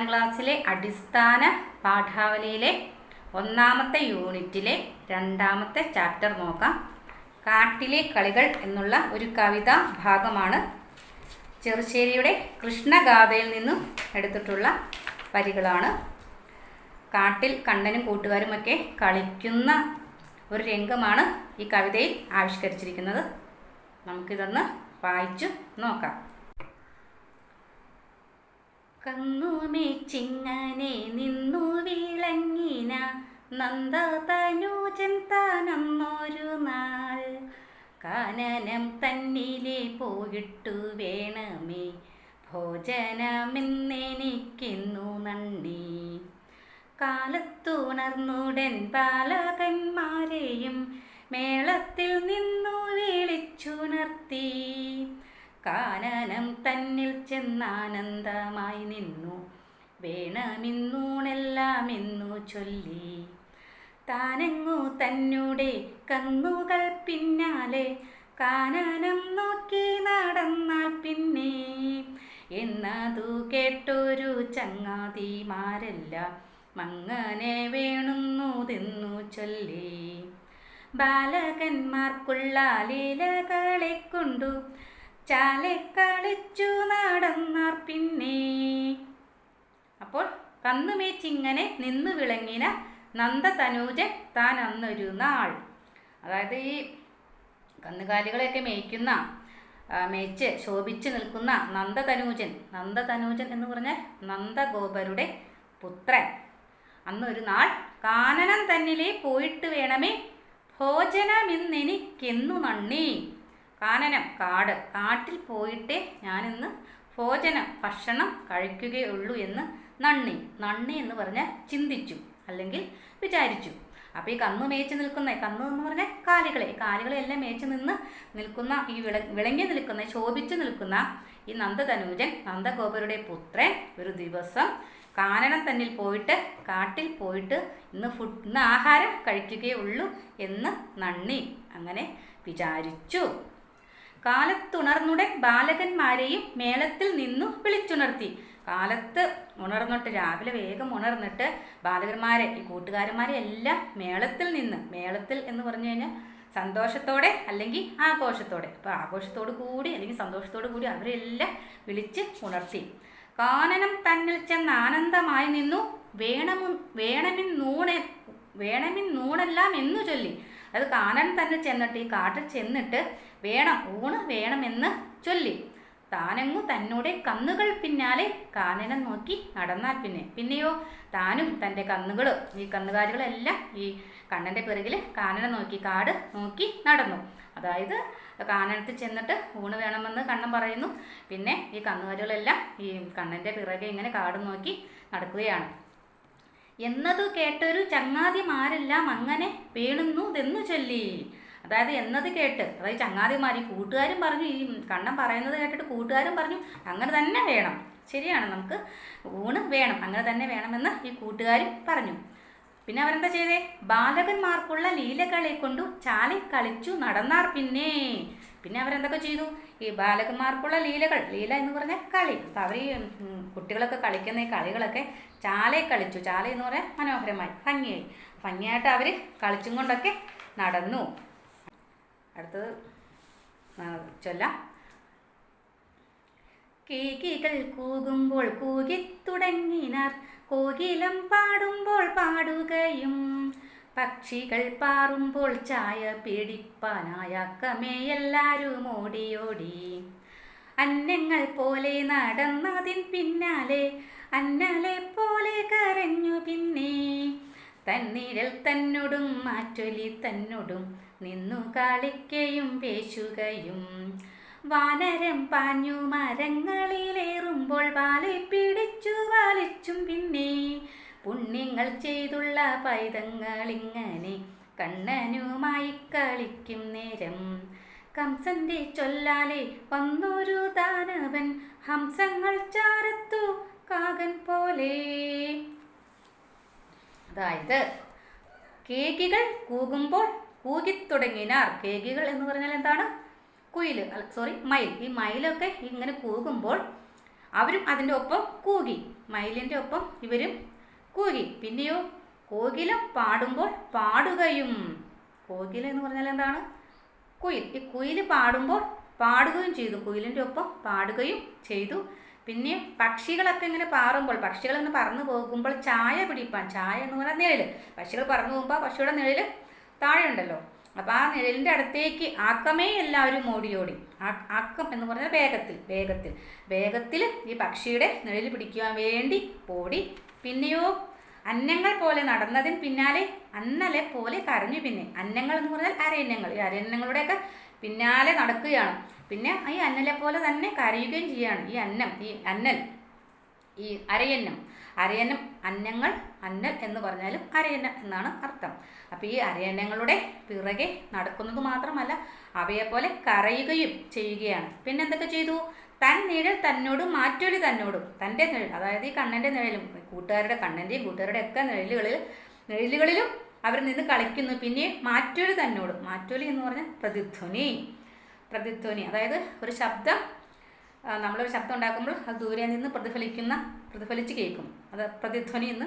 നാലാം ക്ലാസ്സിലെ അടിസ്ഥാന പാഠാവലിയിലെ ഒന്നാമത്തെ യൂണിറ്റിലെ രണ്ടാമത്തെ ചാപ്റ്റർ നോക്കാം. കാട്ടിലെ കളികൾ എന്നുള്ള ഒരു കവിതാ ഭാഗമാണ് ചെറുശ്ശേരിയുടെ കൃഷ്ണഗാഥയിൽ നിന്നും എടുത്തിട്ടുള്ള വരികളാണ്. കാട്ടിൽ കണ്ണനും കൂട്ടുകാരുമൊക്കെ കളിക്കുന്ന ഒരു രംഗമാണ് ഈ കവിതയിൽ ആവിഷ്കരിച്ചിരിക്കുന്നത്. നമുക്കിതൊന്ന് വായിച്ചു നോക്കാം. കന്നുമേച്ചിങ്ങനെ നിന്നു വിളങ്ങിന നന്ദ തനൂജൻ താനന്നൊരു നാൾ. കാനനം തന്നിലെ പോയിട്ടു വേണമേ ഭോജനമെന്നെനിക്കുന്നു നന്ദി. കാലത്തുണർന്നുടൻ ബാലകന്മാരെയും മേളത്തിൽ നിന്നു വിളിച്ചുണർത്തി. കാനനം തന്നിൽ ചെന്നാനന്ദമായി നിന്നു. വേണമെന്നൂണെല്ലാം ഇന്നു ചൊല്ലി. താനങ്ങു തന്നൂടെ കന്നുകൾ പിന്നാലെ. കാനനം നോക്കി നടന്നാൽ പിന്നെ. എന്നതു കേട്ടൊരു ചങ്ങാതിമാരല്ല. മങ്ങനെ വേണുന്നുതെന്നു ചൊല്ലി. ബാലകന്മാർക്കുള്ള ലീലകളെ കൊണ്ടു ചാലെ കളിച്ചു നടന്നാർ പിന്നെ. അപ്പോൾ കന്നുമേച്ചിങ്ങനെ നിന്ന് വിളങ്ങിന നന്ദതനൂജൻ താൻ അന്നൊരു നാൾ. അതായത് ഈ കന്നുകാലികളെയൊക്കെ മേയ്ക്കുന്ന മേച്ച് ശോഭിച്ച് നിൽക്കുന്ന നന്ദതനൂജൻ നന്ദതനൂജൻ എന്ന് പറഞ്ഞാൽ നന്ദഗോപരുടെ പുത്രൻ. അന്നൊരു നാൾ കാനനം തന്നിലേ പോയിട്ട് വേണമേ ഭോജനമിന്നെനിക്കെന്നു നണ്ണി. കാനനം കാട്. കാട്ടിൽ പോയിട്ടേ ഞാനിന്ന് ഭോജനം ഭക്ഷണം കഴിക്കുകയുള്ളൂ എന്ന് നണ്ണി നണ്ണി എന്ന് പറഞ്ഞാൽ ചിന്തിച്ചു അല്ലെങ്കിൽ വിചാരിച്ചു. അപ്പോൾ ഈ കന്ന് മേച്ച് നിൽക്കുന്ന കന്ന് എന്ന് പറഞ്ഞാൽ കാലികളെ. ഈ കാലികളെല്ലാം മേച്ച് നിന്ന് നിൽക്കുന്ന ഈ വിള വിളങ്ങി നിൽക്കുന്ന ശോഭിച്ചു നിൽക്കുന്ന ഈ നന്ദതനൂജൻ നന്ദഗോപരുടെ പുത്രൻ ഒരു ദിവസം കാനനം തന്നിൽ പോയിട്ട് കാട്ടിൽ പോയിട്ട് ഇന്ന് ഫുഡ് ഇന്ന് ആഹാരം കഴിക്കുകയുള്ളൂ എന്ന് നണ്ണി അങ്ങനെ വിചാരിച്ചു. കാലത്തുണർന്നുടൻ ബാലകന്മാരെയും മേളത്തിൽ നിന്നു വിളിച്ചുണർത്തി. കാലത്ത് ഉണർന്നിട്ട് രാവിലെ വേഗം ഉണർന്നിട്ട് ബാലകന്മാരെ ഈ കൂട്ടുകാരന്മാരെ എല്ലാം മേളത്തിൽ നിന്ന് മേളത്തിൽ എന്ന് പറഞ്ഞു കഴിഞ്ഞാൽ സന്തോഷത്തോടെ അല്ലെങ്കിൽ ആഘോഷത്തോടെ. അപ്പോൾ ആഘോഷത്തോടു കൂടി അല്ലെങ്കിൽ സന്തോഷത്തോടു കൂടി അവരെല്ലാം വിളിച്ച് ഉണർത്തി. കാനനം തന്നിൽ ചെന്ന് ആനന്ദമായി നിന്നു. വേണമു വേണമിൻ നൂണെ വേണമിൻ നൂണെല്ലാം എന്നു ചൊല്ലി. അത് കാനനം തന്നെ ചെന്നിട്ട് ഈ കാട്ടിൽ ചെന്നിട്ട് വേണം ഊണ് വേണമെന്ന് ചൊല്ലി. താനങ്ങു തന്നോടെ കന്നുകൾ പിന്നാലെ കാനനം നോക്കി നടന്നാൽ പിന്നെ. പിന്നെയോ താനും തന്റെ കന്നുകളും ഈ കന്നുകാലികളെല്ലാം ഈ കണ്ണന്റെ പിറകിൽ കാനനം നോക്കി കാട് നോക്കി നടന്നു. അതായത് കാനനത്തിൽ ചെന്നിട്ട് ഊണ് വേണമെന്ന് കണ്ണൻ പറയുന്നു. പിന്നെ ഈ കന്നുകാലികളെല്ലാം ഈ കണ്ണന്റെ പിറകെ ഇങ്ങനെ കാട് നോക്കി നടക്കുകയാണ്. എന്നതു കേട്ടൊരു ചങ്ങാതിമാരെല്ലാം അങ്ങനെ വീണുന്നു ഇതെന്നു ചൊല്ലി. അതായത് എന്നത് കേട്ട് അതായത് ചങ്ങാതിമാർ ഈ കൂട്ടുകാരും പറഞ്ഞു ഈ കണ്ണൻ പറയുന്നത് കേട്ടിട്ട് കൂട്ടുകാരും പറഞ്ഞു അങ്ങനെ തന്നെ വേണം. ശരിയാണ് നമുക്ക് ഊണ് വേണം അങ്ങനെ തന്നെ വേണമെന്ന് ഈ കൂട്ടുകാരും പറഞ്ഞു. പിന്നെ അവരെന്താ ചെയ്തേ? ബാലകന്മാർക്കുള്ള ലീലകളെ കൊണ്ടു ചാലി കളിച്ചു നടന്നാർ പിന്നെ. പിന്നെ അവരെന്തൊക്കെ ചെയ്തു? ഈ ബാലകന്മാർക്കുള്ള ലീലകൾ ലീല എന്ന് പറഞ്ഞാൽ കളി. അപ്പോൾ അവർ കുട്ടികളൊക്കെ കളിക്കുന്ന ഈ കളികളൊക്കെ ചാലെ കളിച്ചു. ചാല എന്ന് പറഞ്ഞാൽ മനോഹരമായി ഭംഗിയായി. ഭംഗിയായിട്ട് അവർ കളിച്ചും കൊണ്ടൊക്കെ നടന്നു. അടുത്തത് ചൊല്ലാം. കേകികൾ കൂകുമ്പോൾ കൂകിത്തുടങ്ങിനാർ കോകിലം പാടുമ്പോൾ പാടുകയും. പക്ഷികൾ പാറുമ്പോൾ ചായ പിടിപ്പാനായക്കമേ എല്ലാവരും ഓടിയോടി. അന്നങ്ങൾ പോലെ നടന്നതിൻ പിന്നാലെ അന്നലെ പോലെ തന്നിരൽ തന്നോടും മാറ്റൊലി തന്നോടും നിന്നു കളിക്കയും പേശുകയും. വാനരം പാഞ്ഞു മരങ്ങളിലേറുമ്പോൾ വാലി പിടിച്ചു വാലിച്ചും പിന്നെ പുണ്യങ്ങൾ ചെയ്തുള്ള പൈതങ്ങളിങ്ങനെ കണ്ണനുമായി കളിക്കും നേരം. കംസന്റെ ചൊല്ലാലെ വന്നൊരു ദാനവൻ ഹംസങ്ങൾ ചാരത്തു കാകൻ പോലെ. അതായത് കേകികൾ കൂകുമ്പോൾ കൂകിത്തുടങ്ങിനാർ കേകികൾ എന്ന് പറഞ്ഞാൽ എന്താണ്? കുയിൽ സോറി മയിൽ. ഈ മയിലൊക്കെ ഇങ്ങനെ കൂകുമ്പോൾ അവരും അതിന്റെ ഒപ്പം കൂകി. മയിലിന്റെ ഒപ്പം ഇവരും കൂകി. പിന്നെയോ കോകിലം പാടുമ്പോൾ പാടുകയും. കോകില എന്ന് പറഞ്ഞാൽ എന്താണ്? കുയിൽ. ഈ കുയിൽ പാടുമ്പോൾ പാടുകയും ചെയ്തു. കുയിലിന്റെ ഒപ്പം പാടുകയും ചെയ്തു. പിന്നെ പക്ഷികളൊക്കെ ഇങ്ങനെ പാറുമ്പോൾ പക്ഷികൾ ഇങ്ങനെ പറന്നു പോകുമ്പോൾ ചായ പിടിപ്പാൻ ചായ എന്ന് പറഞ്ഞാൽ നിഴൽ പക്ഷികൾ പറന്നു പോകുമ്പോൾ പക്ഷിയുടെ നിഴൽ താഴെ ഉണ്ടല്ലോ അപ്പോൾ ആ നിഴലിന്റെ അടുത്തേക്ക് ആക്കമേ എല്ലാവരും ഓടിയോടി ആക്കം എന്ന് പറഞ്ഞാൽ വേഗത്തിൽ വേഗത്തിൽ. വേഗത്തിൽ ഈ പക്ഷിയുടെ നിഴൽ പിടിക്കുവാൻ വേണ്ടി ഓടി. പിന്നെയോ അന്നങ്ങൾ പോലെ നടന്നതിന് പിന്നാലെ അന്നലെ പോലെ കരഞ്ഞു പിന്നെ. അന്നങ്ങൾ എന്ന് പറഞ്ഞാൽ അരയന്നങ്ങൾ. ഈ അരയന്നങ്ങളുടെയൊക്കെ പിന്നാലെ നടക്കുകയാണ്. പിന്നെ ഈ അന്നലെ പോലെ തന്നെ കരയുകയും ചെയ്യുകയാണ് ഈ അന്നം ഈ അന്നൽ ഈ അരയന്നം. അരയന്നം അന്നങ്ങൾ അന്നൽ എന്ന് പറഞ്ഞാലും അരയന്നം എന്നാണ് അർത്ഥം. അപ്പോൾ ഈ അരയന്നങ്ങളുടെ പിറകെ നടക്കുന്നത് മാത്രമല്ല അവയെപ്പോലെ കരയുകയും ചെയ്യുകയാണ്. പിന്നെ എന്തൊക്കെ ചെയ്തു? തൻ നിഴൽ തന്നോടും മാറ്റൊലി തന്നോടും. തന്റെ നിഴൽ അതായത് ഈ കണ്ണന്റെ നിഴലും കൂട്ടുകാരുടെ കണ്ണന്റെയും കൂട്ടുകാരുടെ ഒക്കെ നിഴലുകളിൽ നിഴലുകളിലും അവർ നിന്ന് കളിക്കുന്നു. പിന്നെ മാറ്റൊലി തന്നോടും. മാറ്റൊലി എന്ന് പറഞ്ഞാൽ പ്രതിധ്വനി. പ്രതിധ്വനി. അതായത് ഒരു ശബ്ദം നമ്മളൊരു ശബ്ദം ഉണ്ടാക്കുമ്പോൾ അത് ദൂരെ നിന്ന് പ്രതിഫലിക്കുന്ന പ്രതിഫലിച്ച് കേൾക്കും. അത് പ്രതിധ്വനി എന്ന്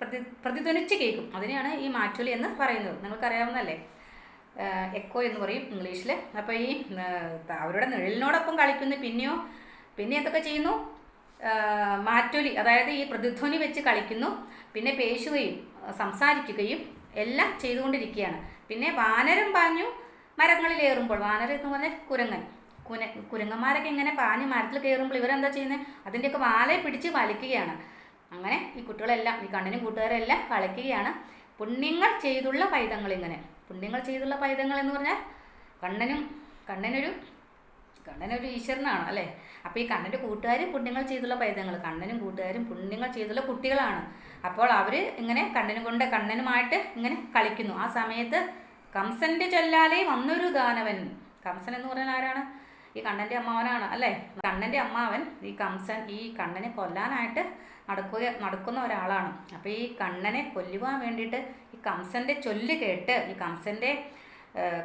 പ്രതി പ്രതിധ്വനിച്ച് കേൾക്കും. അതിനെയാണ് ഈ മാറ്റൊലി എന്ന് പറയുന്നത്. നിങ്ങൾക്കറിയാവുന്നതല്ലേ? എക്കോ എന്ന് പറയും ഇംഗ്ലീഷിൽ. അപ്പോൾ ഈ അവരുടെ നിഴലിനോടൊപ്പം കളിക്കുന്നു പിന്നെയോ പിന്നെ എന്തൊക്കെ ചെയ്യുന്നു? മാറ്റൊലി അതായത് ഈ പ്രതിധ്വനി വെച്ച് കളിക്കുന്നു പിന്നെ പേശുകയും സംസാരിക്കുകയും എല്ലാം ചെയ്തുകൊണ്ടിരിക്കുകയാണ്. പിന്നെ വാനരം പാഞ്ഞു മരങ്ങളിലേറുമ്പോൾ വാനരം എന്ന് പറഞ്ഞാൽ കുരങ്ങൻ. കുന കുരങ്ങന്മാരൊക്കെ ഇങ്ങനെ പാഞ്ഞ് മരത്തിൽ കയറുമ്പോൾ ഇവരെന്താ ചെയ്യുന്നത് അതിന്റെയൊക്കെ വാലെ പിടിച്ച് വലിക്കുകയാണ്. അങ്ങനെ ഈ കുട്ടികളെല്ലാം ഈ കണ്ണിനും കൂട്ടുകാരെല്ലാം കളിക്കുകയാണ്. പുണ്യങ്ങൾ ചെയ്തുള്ള പൈതങ്ങൾ ഇങ്ങനെ. പുണ്യങ്ങൾ ചെയ്തുള്ള പൈതങ്ങൾ എന്ന് പറഞ്ഞാൽ കണ്ണനും കണ്ണനൊരു കണ്ണനൊരു ഈശ്വരനാണ് അല്ലേ? അപ്പോൾ ഈ കണ്ണന്റെ കൂട്ടുകാർ പുണ്യങ്ങൾ ചെയ്തുള്ള പൈതങ്ങൾ കണ്ണനും കൂട്ടുകാരും പുണ്യങ്ങൾ ചെയ്തുള്ള കുട്ടികളാണ്. അപ്പോൾ അവർ ഇങ്ങനെ കണ്ണനും കൊണ്ട് കണ്ണനുമായിട്ട് ഇങ്ങനെ കളിക്കുന്നു. ആ സമയത്ത് കംസന്റെ ചൊല്ലാലേ വന്നൊരു ദാനവൻ. കംസൻ എന്ന് പറഞ്ഞാൽ ആരാണ്? ഈ കണ്ണന്റെ അമ്മാവനാണ് അല്ലേ? കണ്ണന്റെ അമ്മാവൻ ഈ കംസൻ ഈ കണ്ണനെ കൊല്ലാനായിട്ട് നടക്കുക നടക്കുന്ന ഒരാളാണ്. അപ്പോൾ ഈ കണ്ണനെ കൊല്ലുവാൻ വേണ്ടിയിട്ട് ഈ കംസന്റെ ചൊല്ല് കേട്ട് ഈ കംസന്റെ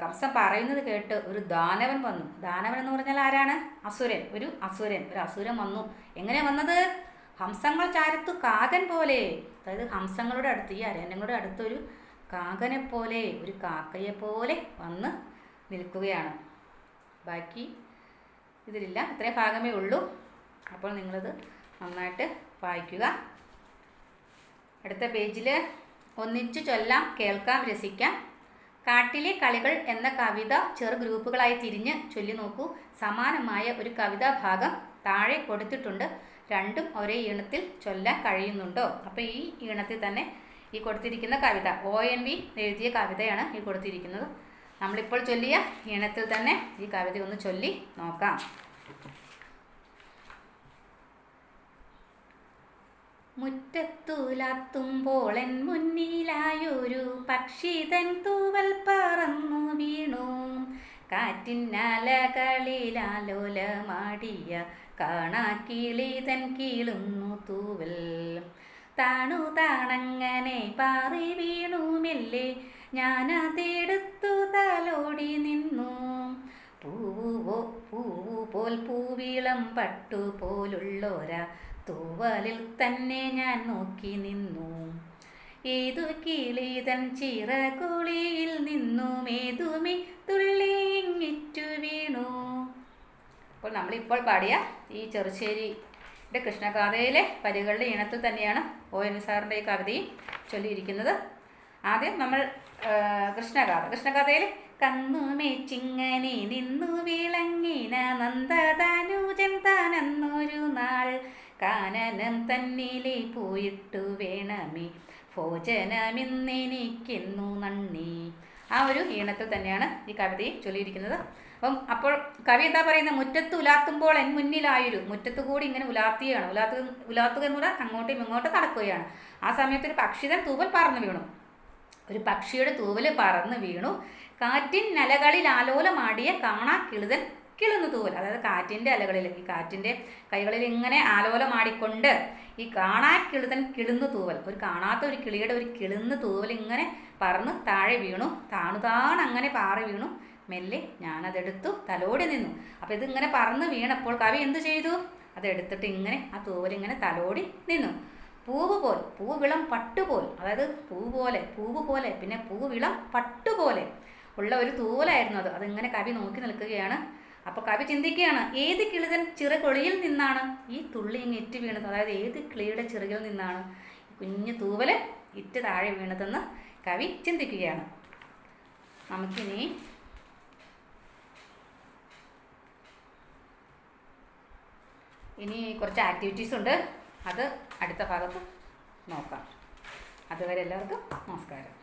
കംസൻ പറയുന്നത് കേട്ട് ഒരു ദാനവൻ വന്നു. ദാനവൻ എന്ന് പറഞ്ഞാൽ ആരാണ്? അസുരൻ. ഒരു അസുരൻ. ഒരു അസുരൻ വന്നു. എങ്ങനെ വന്നത്? ഹംസങ്ങൾ ചാരത്തു കാകൻ പോലെ. അതായത് ഹംസങ്ങളുടെ അടുത്ത് ഈ അരണ്യങ്ങളുടെ അടുത്ത് ഒരു കാകനെ പോലെ ഒരു കാക്കയെ പോലെ വന്ന് നിൽക്കുകയാണ്. ബാക്കി ഇതിലില്ല ഇത്രയും ഭാഗമേ ഉള്ളൂ. അപ്പോൾ നിങ്ങളത് നന്നായിട്ട് വായിക്കുക. അടുത്ത പേജിൽ ഒന്നിച്ചു ചൊല്ലാം കേൾക്കാം രസിക്കാം. കാട്ടിലെ കളികൾ എന്ന കവിത ചെറു ഗ്രൂപ്പുകളായി തിരിഞ്ഞ് ചൊല്ലി നോക്കൂ. സമാനമായ ഒരു കവിതാ ഭാഗം താഴെ കൊടുത്തിട്ടുണ്ട്. രണ്ടും ഒരേ ഈണത്തിൽ ചൊല്ലാൻ കഴിയുന്നുണ്ടോ? അപ്പോൾ ഈ ഈണത്തിൽ തന്നെ ഈ കൊടുത്തിരിക്കുന്ന കവിത. ഒ എൻ വി എഴുതിയ കവിതയാണ് ഈ കൊടുത്തിരിക്കുന്നത്. നമ്മളിപ്പോൾ ചൊല്ലിയ ഈണത്തിൽ തന്നെ ഈ കവിത ഒന്ന് ചൊല്ലി നോക്കാം. മുറ്റത്തുലാത്തുമ്പോളൻ മുന്നിലായൊരു പക്ഷിതൻ തൂവൽ പറന്നു വീണു. കാറ്റിന്നലകളിലാലോലമാടിയ കാണാക്കിളിതൻ കീളുന്നു തൂവൽ. താണു താണങ്ങനെ പാറി വീണു മെല്ലെ. ഞാനതെടുത്തു തലോടി നിന്നു. പൂവോ പൂവു പോൽ പൂവിളം പട്ടു പോലുള്ളോര. തൂവലിൽ തന്നെ ഞാൻ നോക്കി നിന്നു. ഏതു കിളിതൻ ചിറകുളിയിൽ നിന്നും. ഏതുമി തുള്ളി ഇങ്ങിറ്റു വീണു. അപ്പോൾ നമ്മളിപ്പോൾ പാടിയ ഈ ചെറുശ്ശേരിയുടെ കൃഷ്ണഗാഥയിലെ വരികളുടെ ഇനത്തിൽ തന്നെയാണ് ഒ എൻ സാറിന്റെ ഈ കവിതയും ചൊല്ലിയിരിക്കുന്നത്. ആദ്യം നമ്മൾ കൃഷ്ണഗാഥ കൃഷ്ണഗാഥയിൽ കന്നുമേച്ചിങ്ങനെ നിന്നു വിളങ്ങിന നന്ദതനുജൻ താനെന്നൊരു നാൾ കാനനം തന്നിലെ പോയിട്ടു വേണമേ. ഭോജനമിന്നെനിക്കെന്നു നന്ദി. ആ ഒരു ഈണത്തിൽ തന്നെയാണ് ഈ കവിതയും ചൊല്ലിയിരിക്കുന്നത്. അപ്പം അപ്പോൾ കവി എന്താ പറയുന്നത് മുറ്റത്ത് ഉലാത്തുമ്പോൾ എൻ മുന്നിലായൊരു മുറ്റത്ത് കൂടി ഇങ്ങനെ ഉലാത്തുകയാണ് ഉലാത്തു ഉലാത്തുക എന്ന് പറഞ്ഞാൽ അങ്ങോട്ടും ഇങ്ങോട്ടും നടക്കുകയാണ്. ആ സമയത്ത് ഒരു പക്ഷിതൻ തൂവൽ പറന്നു വീണു. ഒരു പക്ഷിയുടെ തൂവൽ പറന്ന് വീണു. കാറ്റിൻ നലകളിൽ ആലോലമാടിയ കാണാ കിളുതൻ കിളുന്നു തൂവൽ. അതായത് കാറ്റിന്റെ അലകളിൽ ഈ കാറ്റിന്റെ കൈകളിൽ ഇങ്ങനെ ആലോലമാടിക്കൊണ്ട് ഈ കാണാ കിളുതൻ കിളുന്നു തൂവൽ ഒരു കാണാത്ത ഒരു കിളിയുടെ ഒരു കിളുന്നു തൂവൽ ഇങ്ങനെ പറന്ന് താഴെ വീണു. താണുതാണ് അങ്ങനെ പാറി വീണു. മെല്ലെ ഞാനതെടുത്തു തലോടി നിന്നു. അപ്പോൾ ഇതിങ്ങനെ പറന്ന് വീണപ്പോൾ കവി എന്തു ചെയ്തു? അതെടുത്തിട്ട് ഇങ്ങനെ ആ തൂവലിങ്ങനെ തലോടി നിന്നു. പൂവ് പോൽ പൂവിളം പട്ടുപോൽ അതായത് പൂവ് പോലെ പൂവ് പോലെ പിന്നെ പൂവിളം പട്ടുപോലെ ഉള്ള ഒരു തൂവലായിരുന്നു അത്. അതിങ്ങനെ കവി നോക്കി നിൽക്കുകയാണ്. അപ്പോൾ കവി ചിന്തിക്കുകയാണ് ഏത് കിളിതൻ ചിറകൊളിയിൽ നിന്നാണ് ഈ തുള്ളി ഇങ്ങ് ഇറ്റ് വീണത്? അതായത് ഏത് കിളിയുടെ ചിറകിൽ നിന്നാണ് കുഞ്ഞു തൂവൽ ഇറ്റ് താഴെ വീണതെന്ന് കവി ചിന്തിക്കുകയാണ്. നമുക്കിനി ഇനി കുറച്ച് ആക്ടിവിറ്റീസ് ഉണ്ട്. അത് അടുത്ത ഭാഗത്ത് നോക്കാം. അതുവരെ എല്ലാവർക്കും നമസ്കാരം.